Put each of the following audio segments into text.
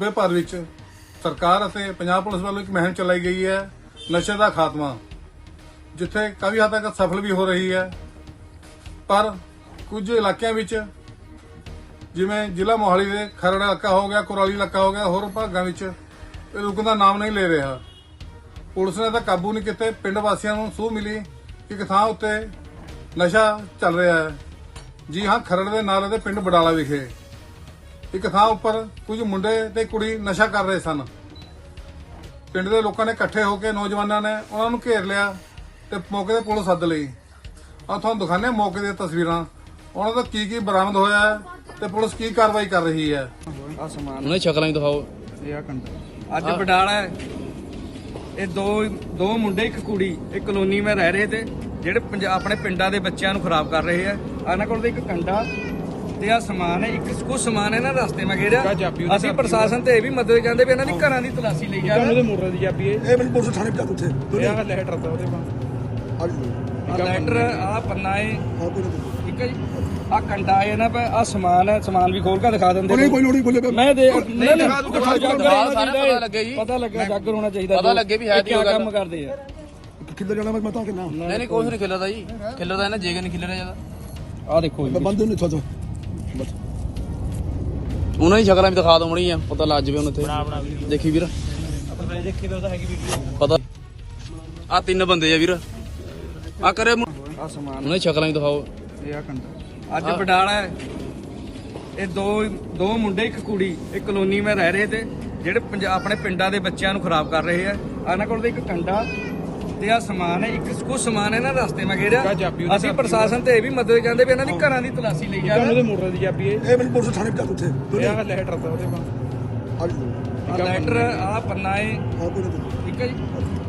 ਸੂਬੇ ਭਰ ਵਿੱਚ ਸਰਕਾਰ ਅਤੇ ਪੰਜਾਬ ਪੁਲਿਸ ਵੱਲੋਂ ਇੱਕ ਮੁਹਿੰਮ ਚਲਾਈ ਗਈ ਹੈ, ਨਸ਼ੇ ਦਾ ਖਾਤਮਾ, ਜਿੱਥੇ ਕਾਫੀ ਹੱਦ ਤੱਕ ਸਫਲ ਵੀ ਹੋ ਰਹੀ ਹੈ। ਪਰ ਕੁਝ ਇਲਾਕਿਆਂ ਵਿੱਚ, ਜਿਵੇਂ ਜ਼ਿਲ੍ਹਾ ਮੋਹਾਲੀ ਦੇ ਖਰੜ ਇਲਾਕਾ ਹੋ ਗਿਆ, ਕੁਰਾਲੀ ਇਲਾਕਾ ਹੋ ਗਿਆ, ਹੋਰ ਭਾਗਾਂ ਵਿੱਚ ਇਹ ਰੁਕਣ ਦਾ ਨਾਮ ਨਹੀਂ ਲੈ ਰਿਹਾ। ਪੁਲਿਸ ਨੇ ਤਾਂ ਕਾਬੂ ਨਹੀਂ ਕੀਤੇ, ਪਿੰਡ ਵਾਸੀਆਂ ਨੂੰ ਸੂਹ ਮਿਲੀ ਕਿ ਇੱਕ ਥਾਂ ਉੱਤੇ ਨਸ਼ਾ ਚੱਲ ਰਿਹਾ ਹੈ। ਜੀ ਹਾਂ, ਖਰੜ ਦੇ ਨਾਲ ਦੇ ਪਿੰਡ ਬਡਾਲਾ ਵਿਖੇ। ਇੱਕ ਥਾਂ ਉੱਪਰ ਕੁਝ ਮੁੰਡੇ ਤੇ ਕੁੜੀ ਨਸ਼ਾ ਕਰ ਰਹੇ ਸਨ। ਪਿੰਡ ਦੇ ਲੋਕਾਂ ਨੇ ਇਕੱਠੇ ਹੋ ਕੇ ਨੌਜਵਾਨਾਂ ਨੇ ਉਹਨਾਂ ਨੂੰ ਘੇਰ ਲਿਆ ਤੇ ਮੌਕੇ ਤੇ ਪੁਲਿਸ ਸੱਦ ਲਈ। ਆ ਤੁਹਾਨੂੰ ਦਿਖਾਉਂਦੇ ਹਾਂ ਮੌਕੇ ਦੀਆਂ ਤਸਵੀਰਾਂ। ਉਹਨਾਂ ਦਾ ਕੀ ਕੀ ਬਰਾਮਦ ਹੋਇਆ ਹੈ ਤੇ ਪੁਲਿਸ ਕੀ ਕਾਰਵਾਈ ਕਰ ਰਹੀ ਹੈ। ਆ ਸਮਾਨ। ਉਹਨਾਂ ਸ਼ਕਲਾਂ ਹੀ ਦਿਖਾਓ। ਇਹ ਆ ਕੰਡਾ। ਅੱਜ ਬਡਾਲਾ ਹੈ। ਇਹ ਦੋ ਦੋ ਮੁੰਡੇ ਇੱਕ ਕੁੜੀ ਇੱਕ ਕਲੋਨੀ ਮੈਂ ਰਹਿ ਰਹੇ ਤੇ ਜਿਹੜੇ ਪੰਜਾ- ਆਪਣੇ ਪਿੰਡਾਂ ਦੇ ਬੱਚਿਆਂ ਨੂੰ ਖਰਾਬ ਕਰ ਰਹੇ ਆ। ਇਹਨਾਂ ਕੋਲ ਤਾਂ ਇੱਕ ਕੰਡਾ ਤੇ ਆ ਸਮਾਨ ਹੈ ਇੱਕ ਕੁਝ ਸਮਾਨ ਹੈ ਨਾ ਰਸਤੇ ਮੈਂ ਘੇਰਿਆ ਅਸੀਂ ਪ੍ਰਸ਼ਾਸਨ ਤੇ ਇਹ ਵੀ ਮਦਦ ਚਾਹੁੰਦੇ ਵੀ ਇਹਨਾਂ ਦੀ ਘਰਾਂ ਦੀ ਤਲਾਸ਼ੀ ਲਈ ਜਾ ਉਹਦੇ ਮੋਟਰ ਦੀ ਚਾਬੀ ਇਹ ਇਹ ਮੈਨੂੰ ਪੁਲਿਸ ਥਾਣੇ ਪਹੁੰਚਾ ਉੱਥੇ। ਇਹ ਆ ਲੈਟਰ ਦਾ ਉਹਦੇ ਬਾਅਦ ਆ ਲੈਟਰ ਆ ਪੰਨਾ ਹੈ। ਠੀਕ ਹੈ ਜੀ। ਆ ਕੰਡਾ ਹੈ ਨਾ ਆ ਸਮਾਨ ਹੈ ਸਮਾਨ ਵੀ ਖੋਲ ਕੇ ਦਿਖਾ ਦਿੰਦੇ ਕੋਈ ਕੋਈ ਲੋੜ ਨਹੀਂ ਬੋਲੇ ਮੈਂ ਦੇ ਨਹੀਂ ਦਿਖਾ ਦੂੰ, ਦਿਖਾ ਦੂੰ, ਦਿਖਾ, ਸਾਰਾ ਪਤਾ ਲੱਗੇ ਜੀ। ਪਤਾ ਲੱਗਾ ਜਾਗਰ ਹੋਣਾ ਚਾਹੀਦਾ ਪਤਾ ਲੱਗੇ ਵੀ ਹੈ ਗੱਲ। ਕੰਮ ਕਰਦੇ ਆ। ਕਿੱਧਰ ਜਾਣਾ ਮੈਂ ਤਾਂ ਕਿੰਨਾ। ਨਹੀਂ ਨਹੀਂ ਕੁਛ ਨਹੀਂ ਖਿਲਰਦਾ ਜੀ। ਖਿਲਰਦਾ ਇਹਨਾਂ ਜੇਗ ਨਹੀਂ ਖਿਲਰਿਆ ਜ਼ਿਆਦਾ। ਆ ਦੇਖੋ ਜੀ। ਬੰਦੇ ਨੇ ਛੱਡ ਉਹਨਾਂ ਦੀ ਸ਼ਕਲਾਂ ਵੀ ਦਿਖਾ ਦੋ ਮਣੀ ਆ ਪਤਾ ਲੱਗ ਜਵੇ ਉਹਨਾਂ ਤੇ ਦੇਖੀ ਵੀਰ। ਦੇਖੀ ਤਾਂ ਉਹਦਾ ਹੈਗੀ ਵੀਡੀਓ। ਪਤਾ। ਆ ਤਿੰਨ ਬੰਦੇ ਆ ਵੀਰ। ਆ ਕਰੇ ਆ ਸਮਾਨ। ਉਹਨਾਂ ਦੀ ਸ਼ਕਲਾਂ ਵੀ ਦਿਖਾਓ। ਇਹ ਆ ਕੰਡਾ। ਅੱਜ ਬਡਾਲਾ ਹੈ। ਇਹ ਦੋ ਦੋ ਮੁੰਡੇ ਇੱਕ ਕੁੜੀ। ਇੱਕ ਕਲੋਨੀ ਮੈਂ ਰਹਿ ਰਹੇ ਤੇ ਜਿਹੜੇ ਪੰਜਾ- ਆਪਣੇ ਪਿੰਡਾਂ ਦੇ ਬੱਚਿਆਂ ਨੂੰ ਖਰਾਬ ਕਰ ਰਹੇ ਆ। ਇਹਨਾਂ ਕੋਲ ਤਾਂ ਇੱਕ ਕੰਡਾ। ਤੇ ਆ ਸਮਾਨ ਹੈ ਇੱਕ ਕੁਝ ਸਮਾਨ ਹੈ ਨਾ ਰਸਤੇ ਮੈਂ ਘੇਰਿਆ ਅਸੀਂ ਪ੍ਰਸ਼ਾਸਨ ਤੇ ਇਹ ਵੀ ਮਦਦ ਚਾਹੁੰਦੇ ਵੀ ਇਹਨਾਂ ਦੀ ਘਰਾਂ ਦੀ ਤਲਾਸ਼ੀ ਲਈ ਜਾ ਉਹਦੇ ਮੋਟਰ ਦੀ ਚਾਬੀ ਇਹ ਇਹ ਮੈਨੂੰ ਪੁਲਿਸ ਥਾਣੇ ਪਹੁੰਚਾ ਉੱਥੇ। ਇਹ ਆ ਲੈਟਰ ਦਾ ਉਹਦੇ ਬਾਅਦ ਆ ਆ ਲੈਟਰ ਆ ਪੰਨਾ ਹੈ। ਠੀਕ ਹੈ ਜੀ।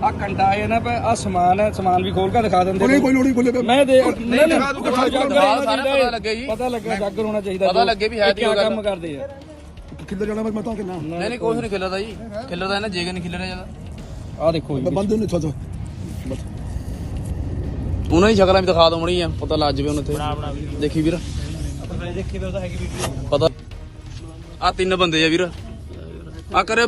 ਆ ਕੰਡਾ ਹੈ ਨਾ ਆ ਸਮਾਨ ਹੈ ਸਮਾਨ ਵੀ ਖੋਲ ਕੇ ਦਿਖਾ ਦਿੰਦੇ ਕੋਈ ਕੋਈ ਲੋੜ ਬੋਲੇ ਮੈਂ ਦੇ ਨਹੀਂ ਦਿਖਾ ਦੂੰ, ਸਾਰਾ ਪਤਾ ਲੱਗੇ ਜੀ। ਪਤਾ ਲੱਗਾ ਜਾਗਰ ਹੋਣਾ ਚਾਹੀਦਾ ਪਤਾ ਲੱਗੇ ਵੀ ਹੈ ਦੀ। ਕੰਮ ਕਰਦੇ ਆ? ਕਿੱਧਰ ਜਾਣਾ ਮੈਂ ਤਾਂ ਕਿੰਨਾ। ਨਹੀਂ ਨਹੀਂ ਕੁਛ ਨਹੀਂ ਖਿਲਰਦਾ ਜੀ। ਖਿਲਰਦਾ ਇਹਨਾਂ ਜੇਗ ਨਹੀਂ ਖਿਲਰਿਆ ਜ਼ਿਆਦਾ। ਆ ਦੇਖੋ ਜੀ ਬੰਦੇ ਨੇ ਛੱਡ ਉਹਨਾਂ ਦੀ ਸ਼ਕਲਾਂ ਵੀ ਦਿਖਾ ਦੋ ਮਣੀ ਆ ਪਤਾ ਲੱਗ ਜਵੇ ਉਹਨਾਂ ਤੇ ਦੇਖੀ ਵੀਰ। ਦੇਖੀ ਤਾਂ ਉਹਦਾ ਹੈਗੀ ਵੀਡੀਓ ਪਤਾ ਆ ਤਿੰਨ ਬੰਦੇ ਆ ਵੀਰ। ਆ ਕਰੇ